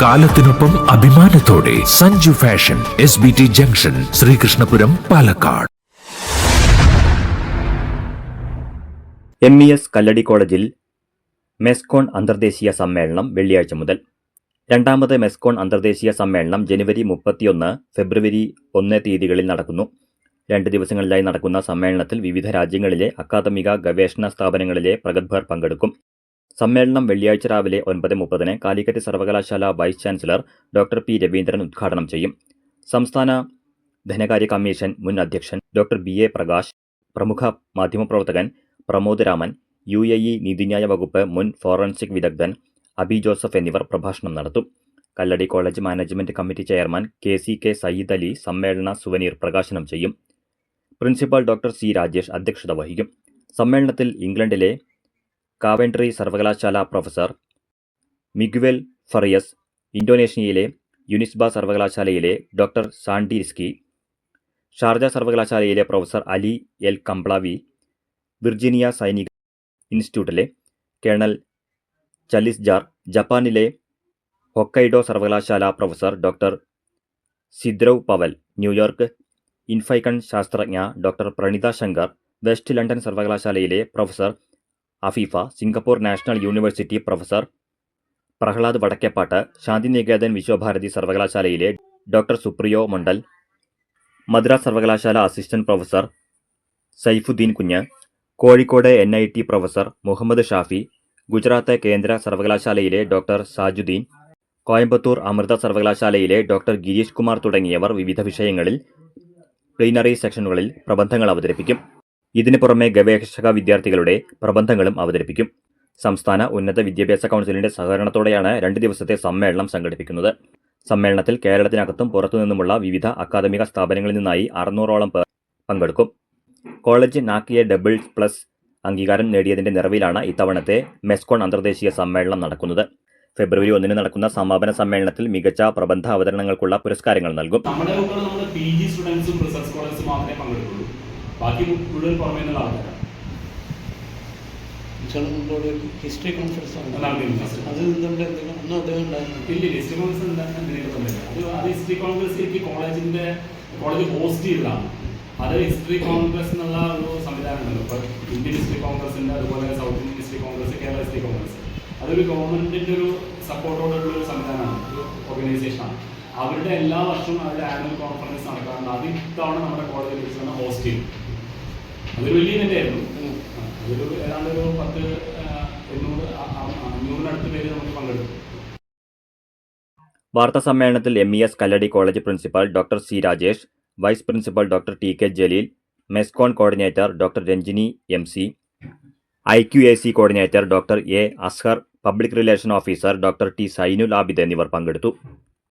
കാലത്തിനൊപ്പം അഭിമാനത്തോടെ Sanju fashion S B T junction Sreekrishnapuram Palakkad. M E S Kalladi കോളേജിൽ മെസ്കോൺ അന്തർദേശീയ സമ്മേളനം വെള്ളിയാഴ്ച മുതൽ. രണ്ടാമത് മെസ്കോൺ അന്തർദേശീയ സമ്മേളനം ജനുവരി മുപ്പത്തിയൊന്ന് ഫെബ്രുവരി ഒന്ന് തീയതികളിൽ നടക്കുന്നു. രണ്ട് ദിവസങ്ങളിലായി നടക്കുന്ന സമ്മേളനത്തിൽ വിവിധ രാജ്യങ്ങളിലെ അക്കാദമിക ഗവേഷണ സ്ഥാപനങ്ങളിലെ പ്രഗത്ഭർ പങ്കെടുക്കും. സമ്മേളനം വെള്ളിയാഴ്ച രാവിലെ ഒൻപത് മുപ്പതിന് കാലിക്കറ്റ് സർവകലാശാല vice chancellor doctor P. Raveendran ഉദ്ഘാടനം ചെയ്യും. സംസ്ഥാന ധനകാര്യ കമ്മീഷൻ മുൻ അധ്യക്ഷൻ ഡോക്ടർ ബി. എ. പ്രകാശ് പ്രമുഖ മാധ്യമപ്രവർത്തകൻ Pramod Raman U A E നീതിന്യായ വകുപ്പ് മുൻ ഫോറൻസിക് വിദഗ്ധൻ അബി ജോസഫ് എന്നിവർ പ്രഭാഷണം നടത്തും. Kalladi college management committee chairman K C K Sayyid Ali സമ്മേളന സുവനീർ പ്രകാശനം ചെയ്യും. Principal doctor C. രാജേഷ് അധ്യക്ഷത വഹിക്കും. സമ്മേളനത്തിൽ ഇംഗ്ലണ്ടിലെ കാവൻട്രി സർവകലാശാല പ്രൊഫസർ മിഗ്വെൽ ഫറിയസ് ഇന്തോനേഷ്യയിലെ യുനിസ്ബ സർവകലാശാലയിലെ ഡോക്ടർ സാൻഡിസ്കി ഷാർജ സർവകലാശാലയിലെ പ്രൊഫസർ അലി എൽ കംപ്ലാവി വിർജീനിയ സൈനിക ഇൻസ്റ്റിറ്റ്യൂട്ടിലെ കേണൽ ചലിസ് ജാർ ജപ്പാനിലെ ഹൊക്കൈഡോ സർവകലാശാല പ്രൊഫസർ ഡോക്ടർ സിദ്രവ് പവൽ ന്യൂയോർക്ക് ഇൻഫൈക്കൺ ശാസ്ത്രജ്ഞ doctor Pranitha Shankar West London സർവകലാശാലയിലെ professor Afeefa Singapore national university professor Prahlad Vadakkepatt Santiniketan Visva Bharati സർവകലാശാലയിലെ ഡോക്ടർ സുപ്രിയോ മണ്ഡൽ മദ്രാസ് സർവകലാശാല assistant professor Saifuddin Kunju Kozhikode N I T professor Muhammad Shafi Gujarat കേന്ദ്ര സർവകലാശാലയിലെ doctor Sajudheen Coimbatore Amrita സർവകലാശാലയിലെ doctor Girish Kumar തുടങ്ങിയവർ വിവിധ വിഷയങ്ങളിൽ plenary സെക്ഷനുകളിൽ പ്രബന്ധങ്ങൾ അവതരിപ്പിക്കും. ഇതിനു പുറമെ ഗവേഷക വിദ്യാർത്ഥികളുടെ പ്രബന്ധങ്ങളും അവതരിപ്പിക്കും. സംസ്ഥാന ഉന്നത വിദ്യാഭ്യാസ കൗൺസിലിന്റെ സഹകരണത്തോടെയാണ് രണ്ട് ദിവസത്തെ സമ്മേളനം സംഘടിപ്പിക്കുന്നത്. സമ്മേളനത്തിൽ കേരളത്തിനകത്തും പുറത്തുനിന്നുമുള്ള വിവിധ അക്കാദമിക സ്ഥാപനങ്ങളിൽ നിന്നായി അറുന്നൂറോളം പേർ പങ്കെടുക്കും. കോളേജ് നാക്കിയ ഡബിൾ പ്ലസ് അംഗീകാരം നേടിയതിന്റെ നിറവിലാണ് ഇത്തവണത്തെ മെസ്കോൺ അന്തർദേശീയ സമ്മേളനം നടക്കുന്നത്. ഫെബ്രുവരി ഒന്നിന് നടക്കുന്ന സമാപന സമ്മേളനത്തിൽ മികച്ച പ്രബന്ധ അവതരണങ്ങൾക്കുള്ള പുരസ്കാരങ്ങൾ നൽകും. മാത്രമേ ബാക്കി മുഴുവൻ പുറമേ നിന്നുള്ള ആൾക്കാരാണ് ഹിസ്റ്ററി കോൺഫറൻസ്. അത് എന്തെങ്കിലും ഒന്നും അദ്ദേഹം ഇല്ല ഹിസ്റ്ററി നിലനിൽക്കുന്നില്ല അത് അത് ഹിസ്റ്ററി കോൺഗ്രസ് എനിക്ക് കോളേജിന്റെ കോളേജ് ഹോസ്റ്റ് ചെയ്തതാണ്. അത് ഹിസ്റ്ററി കോൺഗ്രസ് എന്നുള്ള ഒരു സംവിധാനം ഉണ്ടല്ലോ ഇപ്പൊ ഇന്ത്യൻ ഹിസ്റ്ററി കോൺഗ്രസ് ഉണ്ട് അതുപോലെ south Indian history congress Kerala history congress അതൊരു ഗവൺമെന്റിന്റെ ഒരു സപ്പോർട്ടോടുള്ള ഒരു സംവിധാനമാണ് ഒരു ഓർഗനൈസേഷനാണ് അവരുടെ എല്ലാ വർഷവും അവരുടെ ആനുവൽ കോൺഫറൻസ് നടക്കാറുണ്ട്. അത് ഇത്തവണ നമ്മുടെ കോളേജിൽ തന്നെ ഹോസ്റ്റ് ചെയ്തു. അതൊരു വലിയ ഇവന്റ് ആയിരുന്നു അതൊരു ഏതാണ്ട് ഒരു പത്ത് ആ, എണ്ണൂറ് അഞ്ഞൂറിനടുത്ത് പേര് നമുക്ക് പങ്കെടുത്തു വാർത്താ സമ്മേളനത്തിൽ M E S Kalladi college principal doctor C Rajesh vice principal doctor T K Jaleel Mescon coordinator doctor Ranjini M C I Q A C coordinator doctor A Azhar public relation officer doctor T Sainul Abid എന്നിവർ പങ്കെടുത്തു.